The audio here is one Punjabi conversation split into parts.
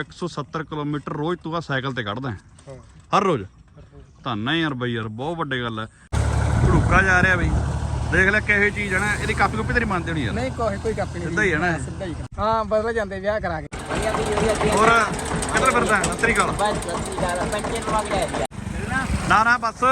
170 ਕਿਲੋਮੀਟਰ ਰੋਜ਼ ਤੂੰ ਆ ਸਾਈਕਲ ਤੇ ਕੱਢਦਾ ਹੈ। ਹਰ ਰੋਜ਼। ਧੰਨਾ ਯਾਰ ਬਈ ਯਾਰ ਬਹੁਤ ਵੱਡੀ ਗੱਲ ਹੈ। ਢੁੱਕਾ ਜਾ ਰਿਹਾ ਬਈ। ਦੇਖ ਲੈ ਕਿਹੋ ਚੀਜ਼ ਹੈ ਨਾ ਇਹਦੀ ਕਾਪੀ ਕਾਪੀ ਤੇਰੀ ਮੰਨਦੇ ਹੋਣੀ ਯਾਰ। ਨਹੀਂ ਕੋਈ ਕੋਈ ਕਾਪੀ ਨਹੀਂ। ਸਿੱਧਾ ਹੀ ਹੈ ਨਾ? ਸਿੱਧਾ ਹੀ ਹਾਂ। ਬਦਲ ਜਾਂਦੇ ਵਿਆਹ ਕਰਾ ਕੇ। ਹੋਰ ਕਿੱਧਰ ਫਿਰਦਾ ਹੈ? ਸਤਿ ਸ੍ਰੀ ਅਕਾਲ। ਨਾ ਨਾ ਬਸ।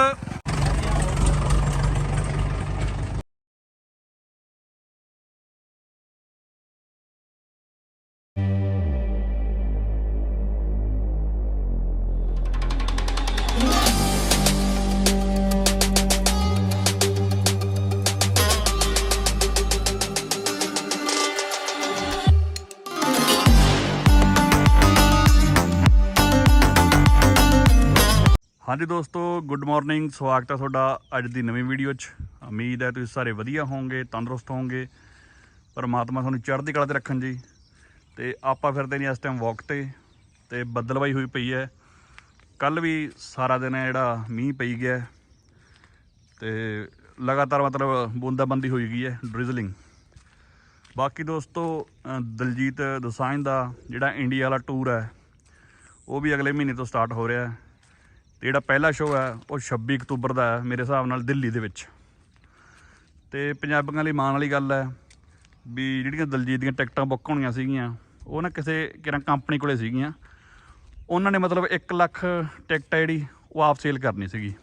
ਹਾਂਜੀ ਦੋਸਤੋ ਗੁੱਡ ਮਾਰਨਿੰਗ ਸਵਾਗਤ ਹੈ ਤੁਹਾਡਾ ਅੱਜ ਦੀ ਨਵੀਂ ਵੀਡੀਓ 'ਚ। ਉਮੀਦ ਹੈ ਤੁਸੀਂ ਸਾਰੇ ਵਧੀਆ ਹੋਵੋਗੇ, ਤੰਦਰੁਸਤ ਹੋਵੋਗੇ। ਪਰਮਾਤਮਾ ਤੁਹਾਨੂੰ ਚੜ੍ਹਦੀ ਕਲਾ ਤੇ ਰੱਖਣ ਜੀ। ਤੇ ਆਪਾਂ ਫਿਰਦੇ ਨਹੀਂ ਇਸ ਟਾਈਮ ਵਾਕ ਤੇ ਤੇ ਬੱਦਲਵਾਈ ਹੋਈ ਪਈ ਹੈ। ਕੱਲ ਵੀ ਸਾਰਾ ਦਿਨ ਹੈ ਜਿਹੜਾ ਮੀਂਹ ਪਈ ਗਿਆ ਹੈ। ਤੇ ਲਗਾਤਾਰ ਮਤਲਬ ਬੂੰਦਾਬੰਦੀ ਹੋਈ ਗਈ ਹੈ ਡ੍ਰਿਜ਼ਲਿੰਗ ਬਾਕੀ ਦੋਸਤੋ ਦਲਜੀਤ ਦੋਸਾਂਝ ਦਾ ਜਿਹੜਾ ਇੰਡੀਆ ਵਾਲਾ ਟੂਰ ਹੈ, ਉਹ ਵੀ ਅਗਲੇ ਮਹੀਨੇ ਤੋਂ ਸਟਾਰਟ ਹੋ ਰਿਹਾ ਹੈ। ਤੇ ਜਿਹੜਾ ਪਹਿਲਾ ਸ਼ੋਅ ਹੈ, ਉਹ 26 ਅਕਤੂਬਰ ਦਾ ਹੈ, ਮੇਰੇ ਹਿਸਾਬ ਨਾਲ ਦਿੱਲੀ ਦੇ ਵਿੱਚ। ਤੇ ਪੰਜਾਬੀਆਂ ਲਈ ਮਾਣ ਵਾਲੀ ਗੱਲ ਹੈ ਵੀ ਜਿਹੜੀਆਂ ਦਲਜੀਤ ਦੀਆਂ ਟਿਕਟਾਂ ਬੁੱਕ ਹੋਣੀਆਂ ਸੀਗੀਆਂ, ਉਹ ਨਾ ਕਿਸੇ ਕਿਰਾਂ ਕੰਪਨੀ ਕੋਲੇ ਸੀਗੀਆਂ। ਉਹਨਾਂ ਨੇ ਮਤਲਬ 1 ਲੱਖ ਟਿਕਟ ਹੈ ਜਿਹੜੀ, ਉਹ ਆਪ ਸੇਲ ਕਰਨੀ ਸੀਗੀ।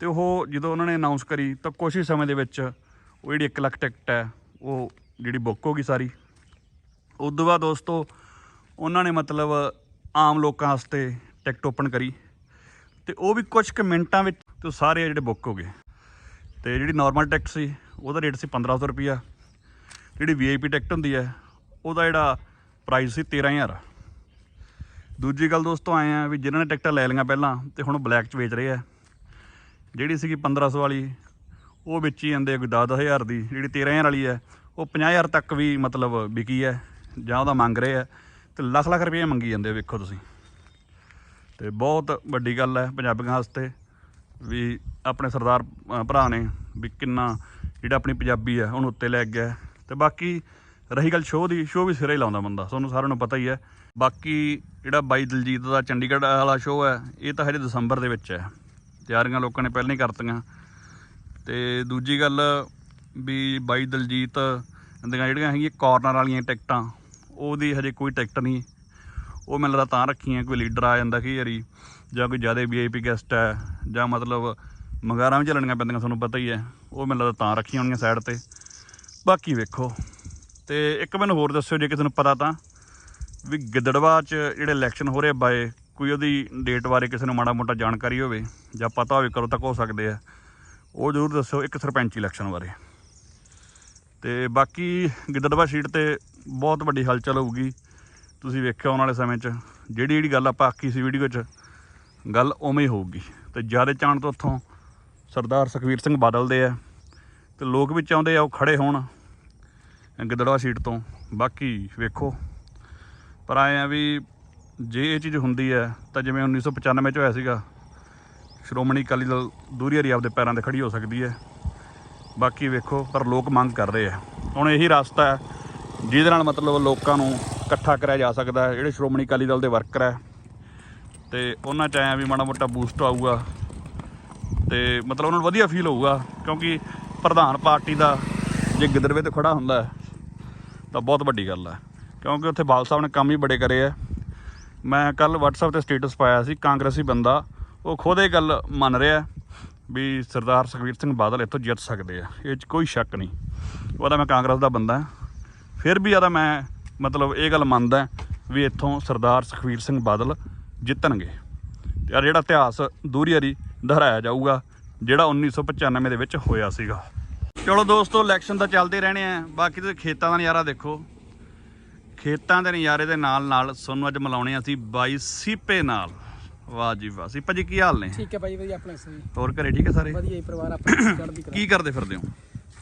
ਤੇ ਉਹ ਜਦੋਂ ਉਹਨਾਂ ਨੇ ਅਨਾਉਂਸ ਕਰੀ, ਤਾਂ ਕੁਛ ਹੀ ਸਮੇਂ ਦੇ ਵਿੱਚ ਉਹ ਜਿਹੜੀ 1 ਲੱਖ ਟਿਕਟ ਹੈ, ਉਹ ਜਿਹੜੀ ਬੁੱਕ ਹੋ ਗਈ ਸਾਰੀ। ਉਸ ਤੋਂ ਬਾਅਦ ਦੋਸਤੋ, ਉਹਨਾਂ ਨੇ ਮਤਲਬ ਆਮ ਲੋਕਾਂ ਵਾਸਤੇ ਟਿਕਟ ਓਪਨ ਕਰੀ। ਤੇ ਉਹ ਵੀ ਕੁਝ ਕੁ ਮਿੰਟਾਂ ਵਿੱਚ ਤੇ ਉਹ ਸਾਰੇ ਜਿਹੜੇ ਬੁੱਕ ਹੋ ਗਏ। ਤੇ ਜਿਹੜੀ ਨਾਰਮਲ ਟਿਕਟ ਸੀ, ਉਹਦਾ ਰੇਟ ਸੀ 1500 ਰੁਪਿਆ ਜਿਹੜੀ ਵੀਆਈਪੀ ਟਿਕਟ ਹੁੰਦੀ ਹੈ, ਉਹਦਾ ਜਿਹੜਾ ਪ੍ਰਾਈਸ ਸੀ 13000 ਦੂਜੀ ਗੱਲ ਦੋਸਤੋ, ਆਏ ਆ ਵੀ ਜਿਨ੍ਹਾਂ ਨੇ ਟਿਕਟਾਂ ਲੈ ਲਈਆਂ ਪਹਿਲਾਂ ਤੇ ਹੁਣ ਬਲੈਕ 'ਚ ਵੇਚ ਰਹੇ ਆ। ਜਿਹੜੀ ਸੀਗੀ 1500 ਵਾਲੀ, ਉਹ ਵੇਚੀ ਜਾਂਦੇ ਆ ਕੋਈ 10-10000 ਦੀ। ਜਿਹੜੀ 13000 ਵਾਲੀ ਹੈ, ਉਹ 50000 ਤੱਕ ਵੀ ਮਤਲਬ ਵਿਕੀ ਹੈ, ਜਾਂ ਉਹਦਾ ਮੰਗ ਰਹੇ ਆ। ਤੇ ਲੱਖ ਲੱਖ ਰੁਪਏ ਮੰਗੀ ਜਾਂਦੇ ਵੇਖੋ ਤੁਸੀਂ। ਤੇ ਬਹੁਤ ਵੱਡੀ ਗੱਲ ਹੈ ਪੰਜਾਬੀਆਂ ਵਾਸਤੇ ਵੀ ਆਪਣੇ ਸਰਦਾਰ ਭਰਾ ਨੇ ਵੀ ਕਿੰਨਾ ਜਿਹੜਾ ਆਪਣੀ ਪੰਜਾਬੀ ਹੈ ਉਹਨੂੰ ਉੱਤੇ ਲੈ ਕੇ ਗਿਆ ਤੇ ਬਾਕੀ ਰਹੀ ਗੱਲ ਸ਼ੋਅ ਦੀ, ਸ਼ੋਅ ਵੀ ਸਿਰੇ ਹੀ ਲਾਉਂਦਾ ਬੰਦਾ, ਤੁਹਾਨੂੰ ਸਾਰਿਆਂ ਨੂੰ ਪਤਾ ਹੀ ਹੈ। ਬਾਕੀ ਜਿਹੜਾ ਬਾਈ ਦਲਜੀਤ ਦਾ ਚੰਡੀਗੜ੍ਹ ਵਾਲਾ ਸ਼ੋਅ ਹੈ, ਇਹ ਤਾਂ ਹਜੇ ਦਸੰਬਰ ਦੇ ਵਿੱਚ ਹੈ। ਤਿਆਰੀਆਂ ਲੋਕਾਂ ਨੇ ਪਹਿਲਾਂ ਹੀ ਕਰਤੀਆਂ। ਤੇ ਦੂਜੀ ਗੱਲ ਵੀ ਬਾਈ ਦਲਜੀਤ ਦੀਆਂ ਜਿਹੜੀਆਂ ਹੈਗੀਆਂ ਕਾਰਨਰ ਵਾਲੀਆਂ ਟਿਕਟਾਂ, ਉਹਦੀ ਹਜੇ ਕੋਈ ਟਿਕਟ ਨਹੀਂ। ਉਹ ਮੈਨੂੰ ਲੱਗਦਾ ਤਾਂ ਰੱਖੀਆਂ, ਕੋਈ ਲੀਡਰ ਆ ਜਾਂਦਾ ਕਿ ਯਾਰੀ ਜਾਂ ਕੋਈ ਜ਼ਿਆਦਾ ਵੀਆਈਪੀ ਗੈਸਟ ਹੈ, ਜਾਂ ਮਤਲਬ ਮੰਗਾਰਾਂ ਵੀ ਚੱਲਣੀਆਂ ਪੈਂਦੀਆਂ, ਤੁਹਾਨੂੰ ਪਤਾ ਹੀ ਹੈ। ਉਹ ਮੈਨੂੰ ਲੱਗਦਾ ਤਾਂ ਰੱਖੀਆਂ ਹੋਣਗੀਆਂ ਸਾਈਡ ਤੇ। ਬਾਕੀ ਵੇਖੋ। ਤੇ ਇੱਕ ਮੈਨੂੰ ਹੋਰ ਦੱਸਿਓ, ਜੇ ਕਿਸੇ ਨੂੰ ਪਤਾ ਤਾਂ, ਵੀ ਗਿੱਦੜਵਾ 'ਚ ਜਿਹੜੇ ਇਲੈਕਸ਼ਨ ਹੋ ਰਹੇ ਬਾਏ, ਕੋਈ ਉਹਦੀ ਡੇਟ ਬਾਰੇ ਕਿਸੇ ਨੂੰ ਮਾੜਾ ਮੋਟਾ ਜਾਣਕਾਰੀ ਹੋਵੇ, ਜਾਂ ਪਤਾ ਹੋਵੇ ਕਦੋਂ ਤੱਕ ਹੋ ਸਕਦੇ ਆ, ਉਹ ਜ਼ਰੂਰ ਦੱਸਿਓ ਇੱਕ ਸਰਪੰਚੀ ਇਲੈਕਸ਼ਨ ਬਾਰੇ। ਤੇ ਬਾਕੀ ਗਿੱਦੜਵਾ ਸੀਟ ਤੇ ਬਹੁਤ ਵੱਡੀ ਹਲਚਲ ਹੋਊਗੀ। ਤੁਸੀਂ ਵੇਖਿਓ ਆਉਣ ਵਾਲੇ ਸਮੇਂ 'ਚ, ਜਿਹੜੀ ਜਿਹੜੀ ਗੱਲ ਆਪਾਂ ਆਖੀ ਸੀ ਵੀਡੀਓ 'ਚ, ਗੱਲ ਉਵੇਂ ਹੀ ਹੋਊਗੀ। ਤੇ ਜ਼ਿਆਦਾ ਚਾਣ ਤੋਂ ਉੱਥੋਂ ਸਰਦਾਰ ਸੁਖਵੀਰ ਸਿੰਘ ਬਾਦਲ ਦੇ ਆ, ਤੇ ਲੋਕ ਵੀ ਚਾਹੁੰਦੇ ਆ ਉਹ ਖੜੇ ਹੋਣ ਗਿੱਦੜਵਾ ਸੀਟ ਤੋਂ। ਬਾਕੀ ਵੇਖੋ, ਪਰ ਆਏ ਆ ਵੀ ਜੇ ਇਹ ਚੀਜ਼ ਹੁੰਦੀ ਹੈ ਤਾਂ ਜਿਵੇਂ 1995 ਚ ਹੋਇਆ ਸੀਗਾ, ਸ਼੍ਰੋਮਣੀ ਅਕਾਲੀ ਦਲ ਦੂਰੀ ਹਰੀ ਆਪਦੇ ਪੈਰਾਂ ਤੇ ਖੜੀ ਹੋ ਸਕਦੀ ਹੈ ਬਾਕੀ ਵੇਖੋ, ਪਰ ਲੋਕ ਮੰਗ ਕਰ ਰਹੇ ਆ। ਹੁਣ ਇਹੀ ਰਸਤਾ ਹੈ ਜਿਹਦੇ ਨਾਲ ਮਤਲਬ ਲੋਕਾਂ ਨੂੰ ਇਕੱਠਾ ਕਰਿਆ ਜਾ ਸਕਦਾ ਹੈ। ਜਿਹੜੇ ਸ਼੍ਰੋਮਣੀ ਅਕਾਲੀ ਦਲ ਦੇ ਵਰਕਰ ਹੈ। ਤੇ ਉਹਨਾਂ ਚ ਆਇਆ ਵੀ ਮਾੜਾ ਮੋਟਾ ਬੂਸਟ ਆਊਗਾ। ਤੇ ਮਤਲਬ ਉਹਨਾਂ ਨੂੰ ਵਧੀਆ ਫੀਲ ਹੋਊਗਾ। ਕਿਉਂਕਿ ਪ੍ਰਧਾਨ ਪਾਰਟੀ ਦਾ ਜੇ ਗਿੱਦੜਵੇ ਤੇ ਖੜਾ ਹੁੰਦਾ ਤਾਂ ਬਹੁਤ ਵੱਡੀ ਗੱਲ ਹੈ। ਕਿਉਂਕਿ ਉੱਥੇ ਬਾਲ ਸਾਹਿਬ ਨੇ ਕੰਮ ਹੀ ਬੜੇ ਕਰੇ ਆ। ਮੈਂ ਕੱਲ WhatsApp ਤੇ ਸਟੇਟਸ ਪਾਇਆ ਸੀ, ਕਾਂਗਰਸੀ ਬੰਦਾ। ਉਹ ਖੁਦ ਇਹ ਗੱਲ ਮੰਨ ਰਿਹਾ ਵੀ ਸਰਦਾਰ ਸੁਖਵੀਰ ਸਿੰਘ ਬਾਦਲ ਇੱਥੋਂ ਜਿੱਤ ਸਕਦੇ ਆ। ਇਹ 'ਚ ਕੋਈ ਸ਼ੱਕ ਨਹੀਂ। ਉਹਦਾ ਮੈਂ ਕਾਂਗਰਸ ਦਾ ਬੰਦਾ ਫਿਰ ਵੀ ਆਦਾ ਮੈਂ ਮਤਲਬ ਇਹ ਗੱਲ ਮੰਨਦਾ ਵੀ ਇੱਥੋਂ ਸਰਦਾਰ ਸੁਖਵੀਰ ਸਿੰਘ ਬਾਦਲ ਜਿੱਤਣਗੇ। ਤੇ ਆਹ ਜਿਹੜਾ ਇਤਿਹਾਸ ਦੂਰੀ ਹਰੀ ਦੁਹਰਾਇਆ ਜਾਊਗਾ ਜਿਹੜਾ 1995 ਦੇ ਵਿੱਚ ਹੋਇਆ ਸੀਗਾ। ਚਲੋ ਦੋਸਤੋ ਇਲੈਕਸ਼ਨ ਤਾਂ ਚੱਲਦੇ ਰਹਿਣੇ ਆ। ਬਾਕੀ ਤੁਸੀਂ ਖੇਤਾਂ ਦਾ ਨਜ਼ਾਰਾ ਦੇਖੋ। ਖੇਤਾਂ ਦੇ ਨਜ਼ਾਰੇ ਦੇ ਨਾਲ ਨਾਲ ਤੁਹਾਨੂੰ ਅੱਜ ਮਿਲਾਉਣੇ ਆ ਅਸੀਂ ਬਾਈ ਸੀਪੇ ਨਾਲ। ਵਾਹ ਜੀ ਵਾਹ। ਸੀਪਾ ਜੀ ਕੀ ਹਾਲ ਨੇ? ਠੀਕ ਹੈ ਭਾਈ ਵਧੀਆ ਆਪਣਾ ਸਹੀ ਹੋਰ ਘਰੇ ਠੀਕ ਹੈ ਸਾਰੇ? ਵਧੀਆ ਹੀ ਪਰਿਵਾਰ ਆਪਣਾ ਚੜ੍ਹਦੀ ਕਲਾ। ਕੀ ਕਰਦੇ ਫਿਰਦੇ ਹੋ?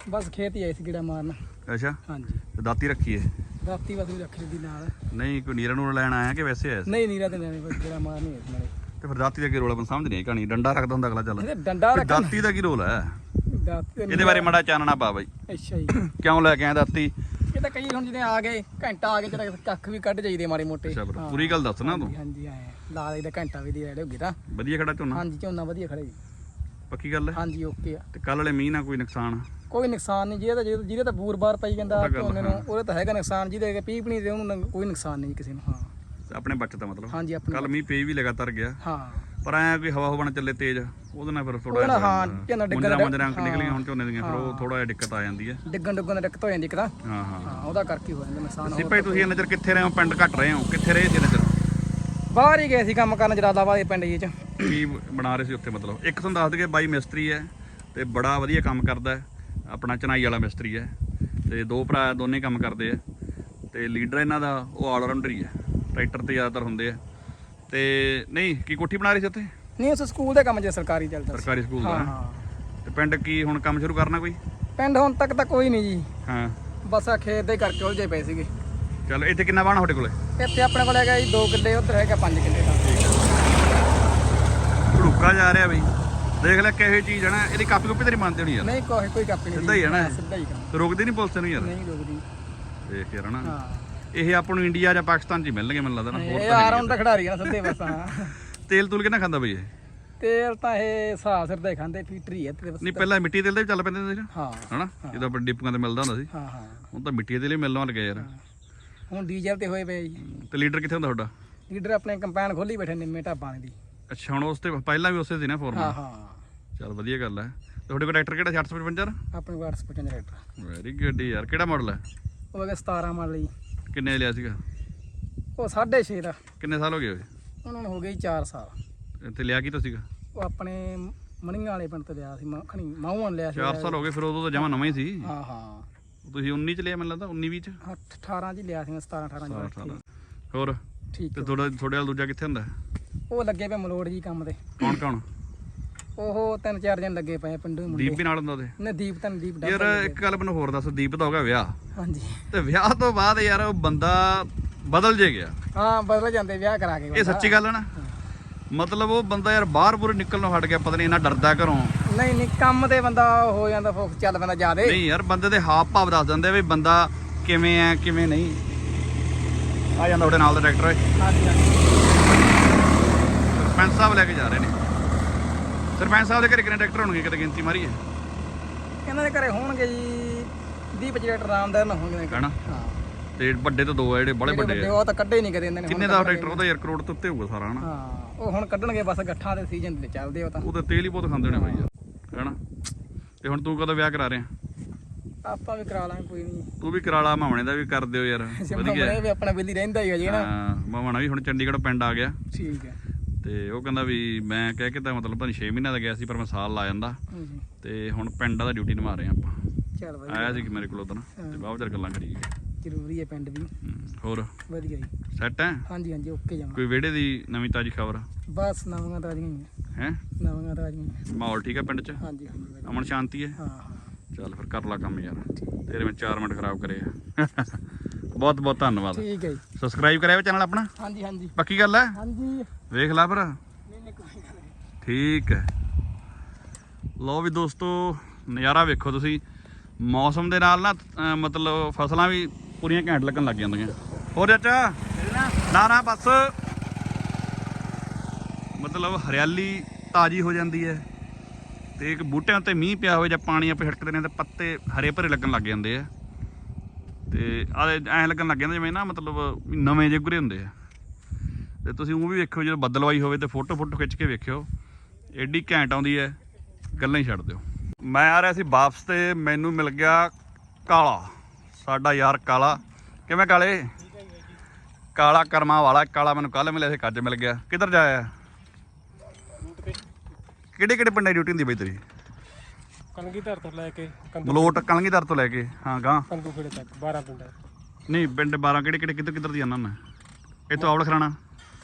ਬਸ ਖੇਤ ਹੀ ਆਏ ਸੀ ਗੇੜਾ ਮਾਰਨ। ਅੱਛਾ। ਹਾਂਜੀ। ਤੇ ਦਾਤੀ ਰੱਖੀਏ ਰਾਤੀ ਬਸ ਵੀ ਰੱਖ ਲਈ ਨਾਲ। ਨਹੀਂ ਕੋਈ ਨੀਰਾ ਨੂੰ ਲੈਣ ਆਇਆ ਕਿ ਵੈਸੇ ਆਇਆ ਸੀ? ਨਹੀਂ ਨੀਰਾ ਤੇ ਲੈਣੇ ਬਸ ਗੇੜਾ ਮਾਰਨੀ ਹੈ ਨਾਲੇ ਤੇ ਫਿਰ ਦਾਤੀ ਦਾ ਕੀ ਰੋਲ ਮੈਨੂੰ ਸਮਝ ਨਹੀਂ ਆਈ ਕਹਾਣੀ। ਡੰਡਾ ਰੱਖਦਾ ਹੁੰਦਾ ਅਗਲਾ ਚੱਲ। ਇਹਦੇ ਡੰਡਾ ਫਿਰ ਰੱਖ ਦਾਤੀ ਦਾ ਕੀ ਰੋਲ ਹੈ ਦਾਤੀ ਇਹਦੇ ਬਾਰੇ ਮਾੜਾ ਚਾਨਣਾ ਪਾ ਬਾਈ। ਅੱਛਾ ਜੀ। ਕਿਉਂ ਲੈ ਕੇ ਆਇਆ ਦਾਤੀ? ਇਹ ਤਾਂ ਕਈ ਹੁਣ ਜਿਹਦੇ ਆ ਗਏ ਘੰਟਾ ਆ ਕੇ ਜਿਹੜਾ ਕੱਖ ਵੀ ਕੱਢ ਜਾਈਦੇ ਮਾੜੇ ਮੋਟੇ। ਅੱਛਾ ਫਿਰ ਹਾਂ। ਪੂਰੀ ਗੱਲ ਦੱਸ ਨਾ ਤੂੰ। ਹਾਂਜੀ, ਹਾਂਜੀ ਆਏ। ਲਾ ਲਈਦਾ ਘੰਟਾ ਵੀ ਦੀ ਰੈਡ ਹੋ ਗਈ ਤਾਂ। ਵਧੀਆ ਖੜਾ ਝੋਨਾ? ਹਾਂਜੀ ਝੋਨਾ ਵਧੀਆ ਖੜਾ ਜੀ। ਪੱਕੀ ਗੱਲ ਹੈ? ਹਾਂਜੀ ਓਕੇ ਆ। ਤੇ ਕੱਲ ਵਾਲੇ ਮੀਂਹ ਨਾਲ ਕੋਈ ਨੁਕਸਾਨ? ਕੋਈ ਨੁਕਸਾਨ ਨਹੀਂ ਜਿਹਦਾ ਜਿਹਦੇ ਤਾਂ ਬੂਰ ਬਾਰ ਪਈ ਜਾਂਦਾ ਝੋਨੇ ਨੂੰ ਹਾਂ। ਉਹਦੇ ਤਾਂ ਹੈਗਾ ਨੁਕਸਾਨ ਜਿਹਦੇ ਕਿ ਪੀਪ ਨਹੀਂ ਦੇ ਉਹਨੂੰ ਕੋਈ ਨੁਕਸਾਨ ਨਹੀਂ ਕਿਸੇ ਨੂੰ ਹਾਂ। ਆਪਣੇ ਬਚਦਾ ਮਤਲਬ। ਹਾਂਜੀ ਆਪਣੇ ਕੱਲ ਮੀਂਹ ਪਈ ਵੀ ਲਗਾਤਾਰ ਗਿਆ। ਹਾਂ। ਪਰ ਐ ਕੋਈ ਹਵਾ ਹਵਾ ਨਾ ਚੱਲੇ ਤੇਜ਼ ਉਹਦੇ ਨਾਲ ਫਿਰ ਥੋੜਾ ਹਾਂ, ਝੋਨਾ ਡਿੱਗਣ ਦਾ- ਮੁੰਜਰਾ ਹਾਂ। ਨਿਕਲੀਆਂ ਹੁਣ ਝੋਨੇ ਦੀਆਂ ਫਿਰ ਉਹ ਥੋੜਾ ਜਿਹਾ ਦਿੱਕਤ ਆ ਜਾਂਦੀ ਹੈ। ਡਿੱਗਣ ਡੁੱਗਣ ਦਾ ਦਿੱਕਤ ਹੋ ਜਾਂਦੀ ਇੱਕ ਤਾਂ ਹਾਂ ਹਾਂ। ਹਾਂ ਉਹਦਾ ਕਰਕੇ ਹੋ ਜਾਂਦਾ ਨੁਕਸਾਨ ਸੀ ਭਾਈ ਤੁਸੀਂ ਨਜ਼ਰ ਕਿੱਥੇ ਰਹੇ ਹੋ? ਪਿੰਡ ਘੱਟ ਰਹੇ ਹੋ? ਕਿੱਥੇ ਰਹੇ ਜੀ ਨਜ਼ਰ ਬਾਹਰ ਹੀ ਗਏ ਸੀ ਕੰਮ ਕਰਨ ਜਲਾਲਾਬਾਦ ਦੇ ਪਿੰਡ ਜੀ ਚ। ਕੀ ਬਣਾ ਰਹੇ ਸੀ ਉੱਥੇ ਮਤਲਬ? ਇੱਕ ਤੁਹਾਨੂੰ ਦੱਸ ਦਈਏ ਬਾਈ ਮਿਸਤਰੀ ਹੈ ਤੇ ਬੜਾ ਵਧੀਆ ਕੰਮ ਕਰਦਾ ਹੈ। ਆਪਣਾ ਚਨਾਈ ਵਾਲਾ ਮਿਸਤਰੀ ਹੈ ਤੇ ਦੋ ਭਰਾ ਦੋਨੇ ਕੰਮ ਕਰਦੇ ਆ ਤੇ ਲੀਡਰ ਇਹਨਾਂ ਦਾ ਉਹ ਆਲਰਾਊਂਡਰ ਹੀ ਹੈ ਟਰੈਕਟਰ ਤੇ ਜ਼ਿਆਦਾਤਰ ਹੁੰਦੇ ਆ। ਤੇ ਨਹੀਂ ਕੀ ਕੋਠੀ ਬਣਾ ਰਹੇ ਸੀ ਉੱਥੇ? ਨਹੀਂ ਉਸ ਸਕੂਲ ਦੇ ਕੰਮ ਜੇ ਸਰਕਾਰੀ ਚੱਲਦਾ ਸਰਕਾਰੀ ਸਕੂਲ ਦਾ? ਹਾਂ ਤੇ ਪਿੰਡ ਕੀ ਹੁਣ ਕੰਮ ਸ਼ੁਰੂ ਕਰਨਾ ਕੋਈ? ਪਿੰਡ ਹੁਣ ਤੱਕ ਤਾਂ ਕੋਈ ਨਹੀਂ ਜੀ। ਹਾਂ। ਬਸ ਆ ਖੇਤ ਦੇ ਕਰਕੇ ਉਲਝੇ ਪਏ ਸੀਗੇ। ਚਲ ਇੱਥੇ ਕਿੰਨਾ ਬਾਣਾ ਤੁਹਾਡੇ ਕੋਲੇ? ਇੱਥੇ ਆਪਣੇ ਕੋਲ ਹੈਗਾ ਜੀ 2 ਕਿੱਲੇ ਉੱਧਰ ਹੈਗਾ 5 ਕਿੱਲੇ ਦਾ। ਢੁੱਕਾ ਜਾ ਰਿਹਾ ਬਈ। ਦੇਖ ਲੈ ਕਿਹੋ ਚੀਜ਼ ਹੈ ਨਾ ਇਹਦੀ ਕਾਪੀ ਕਾਪੀ ਤੇਰੀ ਮੰਨਦੇ ਹੋਣੀ ਯਾਰ। ਨਹੀਂ ਕੋਈ ਕੋਈ ਕਾਪੀ ਨਹੀਂ ਸਿੱਧਾ ਹੀ ਹੈ ਨਾ ਇਹ? ਸਿੱਧਾ ਹੀ ਕੰਮ ਰੁਕਦੀ ਨਹੀਂ ਪੁਲਿਸ ਨੂੰ ਯਾਰ। ਨਹੀਂ ਰੁਕਦੀ। ਦੇਖ ਯਾਰ ਨਾ। ਹਾਂ। ਇਹ ਆਪਾਂ ਨੂੰ ਇੰਡੀਆ ਜਾਂ ਪਾਕਿਸਤਾਨ 'ਚ ਹੀ ਮਿਲਣਗੇ ਮੈਨੂੰ ਲੱਗਦਾ ਨਾ ਹੋਰ ਇਹ ਤਾਂ ਆ ਰਾਉਂਡ ਦਾ ਖਿਡਾਰੀ ਆ ਨਾ ਸਿੱਧੇ ਬਸ ਹਾਂ। ਤੇਲ ਤੂਲ ਕਿੰਨਾ ਖਾਂਦਾ ਬਈ ਇਹ? ਤੇਲ ਤਾਂ ਇਹ ਹਿਸਾਬ ਸਿਰ ਦਾ ਹੀ ਖਾਂਦੇ ਫੀਟਰੀ ਹੈ ਤੇ ਬਸ ਨਹੀਂ ਪਹਿਲਾਂ ਮਿੱਟੀ ਤੇਲ ਦੇ ਵੀ ਚੱਲ ਪੈਂਦੇ ਹੁੰਦੇ ਸੀ ਹਾਂ। ਹਨਾ? ਜਦੋਂ ਆਪਾਂ ਡਿਪੂਆਂ ਤੇ ਮਿਲਦਾ ਹੁੰਦਾ ਸੀ। ਹਾਂ ਹਾਂ। ਹੁਣ ਤਾਂ ਮਿੱਟੀ ਦੇ ਤੇਲ ਹੀ ਮਿਲਣ ਲੱਗੇ ਯਾਰ। ਹੁਣ ਡੀਜ਼ਲ ਤੇ ਹੋਏ ਪਏ ਜੀ। ਤੇ ਲੀਡਰ ਕਿੱਥੇ ਹੁੰਦਾ ਤੁਹਾਡਾ? ਲੀਡਰ ਆਪਣੇ ਕੰਪੈਨ ਖੋਲੀ ਬੈਠੇ ਨਿੰਮੇ ਢਾਬਾਂ ਦੀ। ਅੱਛਾ ਹੁਣ ਉਸ ਤੇ ਪਹਿਲਾਂ ਵੀ ਉਸੇ ਸੀ ਨਾ ਹਾਂ ਫੋਰਮਾ ਹਾਂ। ਚੱਲ ਵਧੀਆ ਗੱਲ ਹੈ। ਤੁਹਾਡੇ ਕੋਲ ਟਰੈਕਟਰ ਕਿਹੜਾ 655 ਆਪਣੇ ਕੋਲ 855 ਟਰੈਕਟਰ ਵੈਰੀ ਗੁੱਡ ਯਾਰ ਕਿਹੜਾ ਮਾਡਲ ਹੈ? ਉਹ ਹੈਗਾ 17 ਮਾਡਲ ਜੀ। ਕਿੰਨੇ ਲਿਆ ਸੀਗਾ? ਉਹ 6.5 ਦਾ। ਕਿੰਨੇ ਸਾਲ ਹੋ ਗਏ ਓਏ? ਉਹਨਾਂ ਨੂੰ ਹੋ ਗਏ 4 ਸਾਲ। ਤੇ ਲਿਆ ਕੀ ਸੀਗਾ? ਉਹ ਆਪਣੇ ਮਣੀਆਂ ਵਾਲੇ ਪਿੰਡ ਤੋਂ ਲਿਆ ਸੀ ਮੱਖਣੀ ਮਾਹੂਆਂ ਲਿਆ ਸੀ। 4 ਸਾਲ ਹੋ ਗਏ ਫਿਰ ਉਦੋਂ ਤਾਂ ਜਮਾ ਨਵਾਂ ਹੀ ਸੀ। ਹਾਂ ਹਾਂ। ਤੁਸੀਂ 19 ਚ ਲਿਆ ਮੈਨੂੰ ਲੱਗਦਾ 19 20 ਚ? ਅੱਠ- 18 ਚ ਹੀ ਲਿਆ ਸੀ ਮੈਂ 17 18 ਚ ਸਾਲ ਬੈਠੀ। ਹੋਰ? ਠੀਕ ਤੇ ਹੈ। ਤੁਹਾਡਾ ਤੁਹਾਡੇ ਵਾਲ ਦੂਜਾ ਕਿੱਥੇ ਹੁੰਦਾ? ਉਹ ਲੱਗੇ ਪਏ ਮਲੋੜ ਜੀ ਕੰਮ ਤੇ। ਕੌਣ ਕੌਣ? ਉਹ ਤਿੰਨ ਚਾਰ ਦਿਨ ਲੱਗੇ ਪਏ ਆ ਪਿੰਡੋਂ ਹੀ ਮੁੰਡੇ। ਦੀਪ ਵੀ ਨਾਲ ਹੁੰਦਾ ਉਹਦੇ? ਨੇ ਦੀਪ ਤਾਂ ਦੀਪ ਯਾਰ ਇੱਕ ਗੱਲ ਮੈਨੂੰ ਹੋਰ ਦੱਸ ਦੀਪ ਦਾ ਹੋ ਗਿਆ ਵਿਆਹ। ਹਾਂਜੀ। ਤੇ ਵਿਆਹ ਤੋਂ ਬਾਅਦ ਯਾਰ ਉਹ ਬੰਦਾ ਬਦਲ ਜੇ ਗਿਆ। ਹਾਂ ਬਦਲ ਜਾਂਦੇ ਵਿਆਹ ਕਰਾ ਕੇ ਇਹ। ਸੱਚੀ ਗੱਲ ਹੈ ਨਾ? ਮਤਲਬ ਉਹ ਬੰਦਾ ਯਾਰ ਬਾਹਰ ਬੁਰ ਨਿਕਲਣੋਂ ਹਟ ਗਿਆ ਪਤਾ ਨਹੀਂ ਇੰਨਾ ਡਰਦਾ ਘਰੋਂ। ਨਹੀਂ ਨਹੀਂ ਕੰਮ ਤੇ ਬੰਦਾ ਹੋ ਜਾਂਦਾ ਫੋਕਸ ਚੱਲ ਪੈਂਦਾ ਜਿਆਦੇ। ਨਹੀਂ ਯਾਰ ਬੰਦੇ ਦੇ ਹਾਵ ਭਾਵ ਦੱਸ ਦਿੰਦੇ ਆ ਵੀ ਬੰਦਾ ਕਿਵੇਂ ਆ ਕਿਵੇਂ ਨਹੀਂ। ਆ ਜਾਂਦਾ ਤੁਹਾਡੇ ਨਾਲ ਦਾ ਟਰੈਕਟਰ। ਓਏ ਹਾਂਜੀ ਹਾਂਜੀ। ਸਰਪੰਚ ਸਾਹਿਬ ਲੈ ਕੇ ਜਾ ਰਹੇ ਨੇ। ਸਰਪੰਚ ਸਾਹਿਬ ਦੇ ਘਰੇ ਕਿੰਨੇ ਟਰੈਕਟਰ ਹੋਣਗੇ? ਕਿਤੇ ਗਿਣਤੀ ਮਾਰੀਏ। ਇਹਨਾਂ ਦੇ ਘਰੇ ਹੋਣਗੇ ਜੀ ਦੀਪ ਜੇਟਰ ਰਾਮਦਾਰ ਨਾ ਹੋਣਗੇ ਹੈਨਾ? ਹਾਂ। ਤੇ ਵੱਡੇ ਤੋਂ ਦੋ ਆ ਜਿਹੜੇ ਬੜੇ ਵੱਡੇ ਆ। ਉਹ ਤਾਂ ਕੱਢੇ ਨਹੀਂ ਕਦੇ ਇਹਨਾਂ ਨੇ ਕਿੰਨੇ ਦਾ। ਟਰੈਕਟਰ? ਉਹਦਾ ਯਾਰ ਕਰੋੜ ਤੋਂ ਉੱਤੇ ਹੋਊਗਾ ਸਾਰਾ ਹਨਾ? ਹਾਂ ਉਹ ਹੁਣ ਕੱਢਣਗੇ ਬਸ ਗੱਠਾਂ ਦੇ ਸੀਜ਼ਨ ਤੇ ਚੱਲਦੇ ਉਹ ਤਾਂ। ਉਹ ਤਾਂ ਤੇਲ ਹੀ ਬਹੁਤ ਖਾਂਦੇ ਨੇ ਬਾਈ ਯਾਰ ਹੈਨਾ? ਤੇ ਹੁਣ ਤੂੰ ਕਦੋਂ ਵਿਆਹ ਕਰਾ ਰਿਹਾ? ਆਪਾਂ ਵੀ ਕਰਾ ਲਾਂਗੇ ਕੋਈ ਨਹੀਂ। ਤੂੰ ਵੀ ਕਰਾ ਲਾ ਮਾਵਣੇ ਦਾ ਵੀ ਕਰ ਦਿਓ ਯਾਰ ਵਧੀਆ। ਵੀ ਆਪਣਾ ਬਿੱਲੀ ਰਹਿੰਦਾ ਹੀ ਹੈ ਜੀ ਨਾ ਹਾਂ ਮਾਵਣਾ ਵੀ ਹੁਣ ਚੰਡੀਗੜ੍ਹ ਪਿੰਡ ਆ ਗਿਆ। ਠੀਕ ਹੈ। ਤੇ ਉਹ ਕਹਿੰਦਾ ਵੀ ਮੈਂ ਕਹਿ ਕੇ ਤਾਂ ਮਤਲਬ ਤਾਂ 6 ਮਹੀਨਿਆਂ ਦਾ ਗਿਆ ਸੀ ਪਰ ਮੈਂ ਸਾਲ ਲਾ ਜਾਂਦਾ। ਹਾਂਜੀ ਤੇ ਹੁਣ ਪਿੰਡ ਦਾ ਡਿਊਟੀ ਨਿਭਾ ਰਹੇ ਆਪਾਂ। ਚੱਲ ਵਧੀਆ। ਆਇਆ ਸੀ ਕਿ ਮੇਰੇ ਕੋਲ ਉਦੋਂ ਤੇ ਬਹੁਤ ਚਿਰ ਗੱਲਾਂ ਕਰੀ ਗਏ। ਜ਼ਰੂਰੀ ਹੈ ਪਿੰਡ ਵੀ ਹੋਰ? ਵਧੀਆ ਜੀ। ਸੈੱਟ ਹੈ? ਹਾਂਜੀ ਹਾਂਜੀ ਓਕੇ ਜਾਵਾਂ। ਕੋਈ ਵਿਹੜੇ ਦੀ ਨਵੀਂ ਤਾਜੀ ਖਬਰ? ਬਸ ਨਵੀਆਂ ਤਾਜ਼ੀਆਂ ਹੀ ਨਵੀਆਂ ਤਾਜ਼ੀਆਂ। ਮਾਹੌਲ ਠੀਕ ਹੈ ਪਿੰਡ 'ਚ? ਹਾਂਜੀ ਹਾਂਜੀ। ਅਮਨ ਸ਼ਾਂਤੀ ਹੈ? ਹਾਂ ਚੱਲ ਫਿਰ ਕਰ ਲਾ ਕੰਮ ਯਾਰ। ਤੇਰੇ ਮੈਂ 4 ਮਿੰਟ ਖਰਾਬ ਕਰੇ ਬਹੁਤ ਬਹੁਤ ਧੰਨਵਾਦ। ਠੀਕ ਹੈ ਜੀ। ਸਬਸਕ੍ਰਾਈਬ ਕਰਿਆ ਵੇ ਚੈਨਲ ਆਪਣਾ? ਹਾਂਜੀ ਹਾਂਜੀ। ਪੱਕੀ ਗੱਲ ਹੈ ਹਾਂਜੀ। ਵੇਖ ਲੈ ਭਰਾ। ਨਹੀਂ ਨਹੀਂ ਕੋਈ ਗੱਲ ਨਹੀਂ। ਠੀਕ ਹੈ ਲਓ ਵੀ ਦੋਸਤੋ ਨਜ਼ਾਰਾ ਵੇਖੋ ਤੁਸੀਂ। ਮੌਸਮ ਦੇ ਨਾਲ ਨਾ ਅਹ ਮਤਲਬ ਫਸਲਾਂ ਵੀ ਪੂਰੀਆਂ ਘੈਂਟ ਲੱਗਣ ਲੱਗ ਜਾਂਦੀਆਂ। ਹੋਰ ਚਾਚਾ? ਨਾ ਨਾ ਬਸ। ਮਤਲਬ ਹਰਿਆਲੀ ਤਾਜੀ ਹੋ ਜਾਂਦੀ ਹੈ। ਤੇ ਇੱਕ ਬੂਟਿਆਂ ਉੱਤੇ ਮੀਂਹ ਪਿਆ ਹੋਵੇ ਜਾਂ ਪਾਣੀ ਆਪੇ ਛਿੜਕਦੇ ਨੇ ਤੇ ਪੱਤੇ ਹਰੇ ਭਰੇ ਲੱਗਣ ਲੱਗ ਜਾਂਦੇ ਆ। ਤੇ ਆ ਐਂ ਲੱਗਣ ਲੱਗ ਜਾਂਦਾ ਜਿਵੇਂ ਨਾ ਮਤਲਬ ਨਵੇਂ ਜਿਹੇ ਗੁਰੇ ਹੁੰਦੇ ਆ। ਤੇ ਤੁਸੀਂ ਉਹ ਵੀ ਵੇਖਿਓ, ਜਦੋਂ ਬੱਦਲਵਾਈ ਹੋਵੇ ਤੇ ਫੋਟੋ ਫੋਟੋ ਖਿੱਚ ਕੇ ਵੇਖਿਓ। ਐਡੀ ਘੈਂਟ ਆਉਂਦੀ ਹੈ ਗੱਲਾਂ ਹੀ ਛੱਡ ਦਿਓ। ਮੈਂ ਆ ਰਿਹਾ ਸੀ ਵਾਪਸ ਤੇ ਮੈਨੂੰ ਮਿਲ ਗਿਆ ਕਾਲਾ। ਸਾਡਾ ਯਾਰ ਕਾਲਾ। ਕਿਵੇਂ ਕਾਲੇ? ਕਾਲਾ ਕਰਮਾ ਵਾਲਾ, ਕਾਲਾ ਮੈਨੂੰ ਕੱਲ ਮਿਲਿਆ ਸੀ ਕੱਜ ਮਿਲ ਗਿਆ। ਕਿੱਧਰ ਜਾਇਆ? ਕਿਹੜੇ ਕਿਹੜੇ ਪਿੰਡਾਂ ਦੀ ਡਿਊਟੀ ਹੁੰਦੀ ਬਈ ਤੇਰੀ? ਕਲਗੀ ਧਰ ਤੋਂ ਲੈ ਕੇ ਕੰਦੂ ਮਲੋਟ ਕਲਗੀਧਰ ਤੋਂ ਲੈ ਕੇ ਹਾਂ ਗਾਂ ਕੰਦੂ ਖੇੜੇ ਤੱਕ 12 ਪਿੰਡ ਹੈ। ਨਹੀਂ ਪਿੰਡ 12 ਕਿਹੜੇ ਕਿਹੜੇ ਕਿੱਧਰ ਕਿੱਧਰ ਦੀ ਜਾਣਾ ਮੈਂ? ਇੱਥੋਂ ਆਵਲ ਖਰਾਣਾ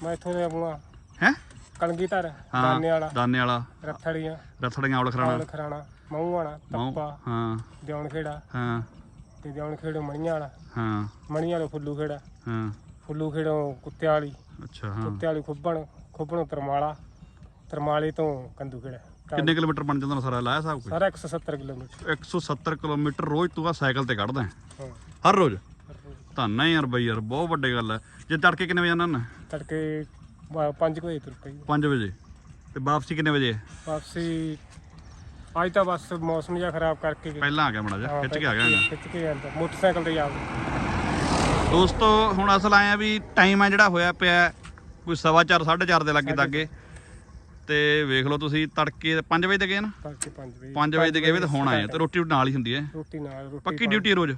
ਮੈਂ ਇੱਥੋਂ ਦੇ ਆਪਣਾ ਹੈ? ਕਲਗੀ ਧਰ ਹਾਂ ਦਾਨੇ ਵਾਲਾ। ਦਾਨੇ ਵਾਲਾ। ਰੱਥੜੀਆਂ। ਰਥੜੀਆਂ ਆਵਲ ਖਰਾਣਾ ਖਰਾਣਾ ਮਊ ਵਾਲਾ ਤੱਪਾ। ਹਾਂ। ਦਿਉਣ ਖੇੜਾ। ਹਾਂ। ਤੇ ਦਿਉਣ ਖੇੜੋਂ ਮਣੀਆਂ ਵਾਲਾ। ਹਾਂ। ਮਣੀਆਂ ਵਾਲੇ ਫੁੱਲੂ ਖੇੜਾ। ਹਾਂ। ਫੁੱਲੂ ਖੇੜੋਂ ਕੁੱਤੇ ਵਾਲੀ ਅੱਛਾ ਹਾਂ। ਕੁੱਤੇ ਵਾਲੀ ਖੁੱਬਣ ਖੁੱਬਣੋਂ ਤਰਮਾਲਾ। ਤਰਮਾਲੇ ਤੋਂ ਕੰਦੂ ਖੇੜਾ। ਕਿੰਨੇ ਕਿਲੋਮੀਟਰ ਬਣ ਜਾਂਦਾ ਸਾਰਾ ਲਾਇਆ ਸਾਹਿਬ ਕੋਈ ਸਾਰਾ 170 ਕਿਲੋਮੀਟਰ। 170 ਕਿਲੋਮੀਟਰ ਰੋਜ਼ ਤੂੰ ਆ ਸਾਈਕਲ ਤੇ ਕੱਢਦਾ ਹੈ? ਹਾਂ। ਹਰ ਰੋਜ਼? ਧੰਨਾ ਯਾਰ ਬਈ ਯਾਰ ਬਹੁਤ ਵੱਡੀ ਗੱਲ ਹੈ। ਜੇ ਤੜਕੇ ਕਿੰਨੇ ਵਜੇ ਆਉਣਾ? ਨਾ ਤੜਕੇ 5 ਵਜੇ ਤੁਰ ਪਈ। 5 ਵਜੇ? ਤੇ ਵਾਪਸੀ ਕਿੰਨੇ ਵਜੇ? ਵਾਪਸੀ ਅੱਜ ਤਾਂ ਬਸ ਮੌਸਮ ਜਿਹਾ ਖਰਾਬ ਕਰਕੇ ਗਏ। ਪਹਿਲਾਂ ਆ ਗਿਆ ਮੜਾ ਜਾ ਹਾਂ, ਖਿੱਚ ਕੇ ਆ ਗਿਆ। ਖਿੱਚ ਕੇ ਜਾਂਦਾ ਮੋਟਰਸਾਈਕਲ ਤੇ ਜਾਂਦਾ ਦੋਸਤੋ ਹੁਣ ਅਸਲ ਆਇਆ ਵੀ ਟਾਈਮ ਆ ਜਿਹੜਾ ਹੋਇਆ ਪਿਆ ਹੈ, ਕੋਈ ਸਵਾ ਚਾਰ 4:30 ਦੇ ਲੱਗੇ ਤੱਕੇ ਤੇ ਵੇਖ ਲਓ ਤੁਸੀਂ ਤੜਕੇ 5 ਵਜੇ ਤੇ ਗਏ ਨਾ? ਤੜਕੇ 5 ਵਜੇ। 5 ਵਜੇ ਤੇ ਗਏ ਤੇ ਹੁਣ ਆਏ ਆ। ਤੇ ਰੋਟੀ ਨਾਲ ਹੀ ਹੁੰਦੀ ਹੈ। ਰੋਟੀ ਨਾਲ ਰੋਟੀ ਪੱਕੀ ਡਿਊਟੀ ਰੋਜ਼?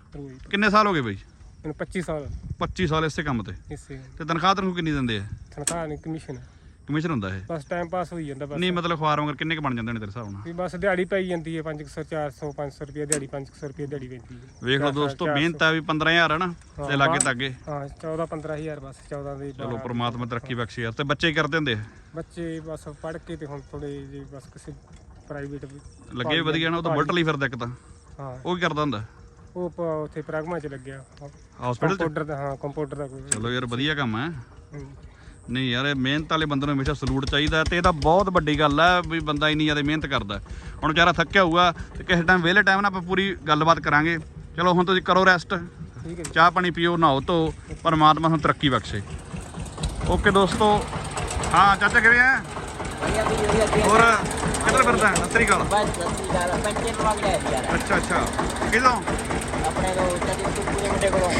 ਕਿੰਨੇ ਸਾਲ ਹੋ ਗਏ ਬਈ? ਮੈਨੂੰ 25 ਸਾਲ। 25 ਸਾਲ ਇਸੇ ਕੰਮ ਤੇ। ਇਸੇ। ਤੇ ਤਨਖਾਹ ਤਨਖੂ ਕਿੰਨੀ ਦਿੰਦੇ ਆ? ਤਨਖਾਹ ਨਹੀਂ ਕਮਿਸ਼ਨ ਕਮਿਸ਼ਨ ਹੁੰਦਾ ਇਹ? ਬਸ ਟਾਈਮ ਪਾਸ ਹੋਈ ਜਾਂਦਾ ਬਸ। ਨਹੀਂ ਮਤਲਬ ਖਵਾਰ ਵਾਂਗਰ ਕਿੰਨੇ ਕ ਬਣ ਜਾਂਦੇ ਨੇ ਤੇਰੇ ਹਿਸਾਬ ਨਾਲ? ਵੀ ਬਸ ਦਿਹਾੜੀ ਪਈ ਜਾਂਦੀ ਹੈ 500 400 500 ਰੁਪਏ ਦਿਹਾੜੀ 500 ਰੁਪਏ ਦਿਹਾੜੀ ਪੈਂਦੀ ਹੈ। ਵੇਖ ਲਓ ਦੋਸਤੋ ਮਿਹਨਤ ਆ ਵੀ 15000 ਹੈ ਨਾ ਤੇ ਲਾਗੇ ਤਾਗੇ। ਹਾਂ 14 15000 ਬਸ 14 ਦੇ ਚਲੋ। ਪ੍ਰਮਾਤਮਾ ਤਰੱਕੀ ਬਖਸ਼ੇ ਯਾਰ ਤੇ ਬੱਚੇ ਕਰਦੇ ਹੁੰਦੇ ਬੱਚੇ ਬਸ ਪੜ੍ਹ ਕੇ ਤੇ ਹੁਣ ਥੋੜੇ ਜਿਹੇ ਬਸ ਕਿਸੇ ਪ੍ਰਾਈਵੇਟ ਲੱਗੇ ਵਧੀਆ ਨਾ ਉਹ ਤਾਂ ਬੁਲਟ ਲਈ ਫਿਰਦਾ ਇੱਕ ਤਾਂ। ਹਾਂ। ਉਹ ਕੀ ਕਰਦਾ ਹੁੰਦਾ? ਉਹ ਉੱਥੇ ਪ੍ਰਾਗਮਾ ਚ ਲੱਗਿਆ। ਹਸਪੀਟਲ ਚ? ਕੰਪਿਊਟਰ ਦਾ ਹਾਂ ਕੰਪਿਊਟਰ ਦਾ ਚਲੋ ਯਾਰ ਵਧੀਆ ਕੰਮ ਹੈ। ਨਹੀਂ ਯਾਰ ਇਹ ਮਿਹਨਤ ਵਾਲੇ ਬੰਦੇ ਨੂੰ ਹਮੇਸ਼ਾ ਸਲੂਟ ਚਾਹੀਦਾ ਤੇ ਇਹ ਤਾਂ ਬਹੁਤ ਵੱਡੀ ਗੱਲ ਹੈ ਵੀ ਬੰਦਾ ਇੰਨੀ ਜ਼ਿਆਦਾ ਮਿਹਨਤ ਕਰਦਾ। ਹੁਣ ਵਿਚਾਰਾ ਥੱਕਿਆ ਹੋਊਗਾ ਤੇ ਕਿਸੇ ਟਾਈਮ ਵਿਹਲੇ ਟਾਈਮ ਨਾਲ ਆਪਾਂ ਪੂਰੀ ਗੱਲਬਾਤ ਕਰਾਂਗੇ। ਚਲੋ ਹੁਣ ਤੁਸੀਂ ਕਰੋ ਰੈਸਟ ਠੀਕ ਹੈ ਜੀ। ਚਾਹ ਪਾਣੀ ਪੀਓ ਨਹਾਓ ਧੋ ਪਰਮਾਤਮਾ ਤੁਹਾਨੂੰ ਤਰੱਕੀ ਬਖਸ਼ੇ। ਓਕੇ ਦੋਸਤੋ। ਹਾਂ ਚਾਚਾ ਕਿਵੇਂ ਆ? ਹੋਰ ਕਿੱਧਰ ਫਿਰਦਾ? ਸਤਿ ਸ੍ਰੀ ਅਕਾਲ। ਬਸ ਗੱਲ ਪੰਚੇ ਤੋਂ ਆ ਗਿਆ ਯਾਰ। ਅੱਛਾ ਅੱਛਾ। ਕਿਦੋਂ ਤੂੰ ਪੂਰੇ ਮੁੰਡੇ ਕੋਲੋਂ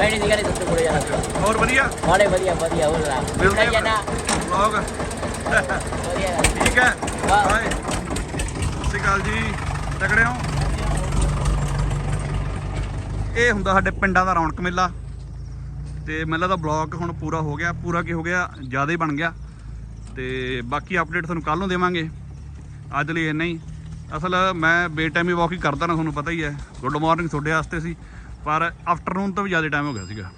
ਹੈ ਨਹੀਂ ਜਾਣਾ ਹੋਰ ਵਧੀਆ? ਬਾੜੇ ਵਧੀਆ ਵਧੀਆ ਹੋ ਰਹਾ ਮਿਲਦੇ ਨਹੀਂ ਨਾ ਵਲੌਗ। ਵਧੀਆ ਠੀਕ ਹੈ। ਬਾਏ। ਅਕਾਲ ਜੀ। ਤਕੜੇ ਹੋ? ਇਹ ਹੁੰਦਾ ਸਾਡੇ ਪਿੰਡਾਂ ਦਾ ਰੌਣਕ ਮੇਲਾ। ਤੇ ਮੇਲਾ ਦਾ ਬਲੌਗ ਹੁਣ ਪੂਰਾ ਹੋ ਗਿਆ। ਪੂਰਾ ਕੀ ਹੋ ਗਿਆ? ਜ਼ਿਆਦਾ ਹੀ ਬਣ ਗਿਆ। ਤੇ ਬਾਕੀ ਅਪਡੇਟ ਤੁਹਾਨੂੰ ਕੱਲ ਨੂੰ ਦੇਵਾਂਗੇ। ਅੱਜ ਲਈ ਇੰਨਾ ਹੀ। ਅਸਲ ਮੈਂ ਬੇਟਾਈਮੀ ਵਾਕ ਹੀ ਕਰਦਾ ਨਾ ਤੁਹਾਨੂੰ ਪਤਾ ਹੀ ਹੈ। ਗੁੱਡ ਮਾਰਨਿੰਗ ਤੁਹਾਡੇ ਵਾਸਤੇ ਸੀ, ਪਰ ਆਫਟਰਨੂਨ ਤੋਂ ਵੀ ਜ਼ਿਆਦਾ ਟਾਈਮ ਹੋ ਗਿਆ ਸੀਗਾ।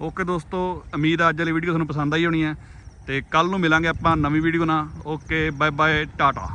ਓਕੇ ਦੋਸਤੋ, ਉਮੀਦ ਆ ਅੱਜ ਵਾਲੀ ਵੀਡੀਓ ਤੁਹਾਨੂੰ ਪਸੰਦ ਆਈ ਹੋਣੀ ਹੈ, ਤੇ ਕੱਲ ਨੂੰ ਮਿਲਾਂਗੇ ਆਪਾਂ ਨਵੀਂ ਵੀਡੀਓ ਨਾਲ। Okay bye bye Tata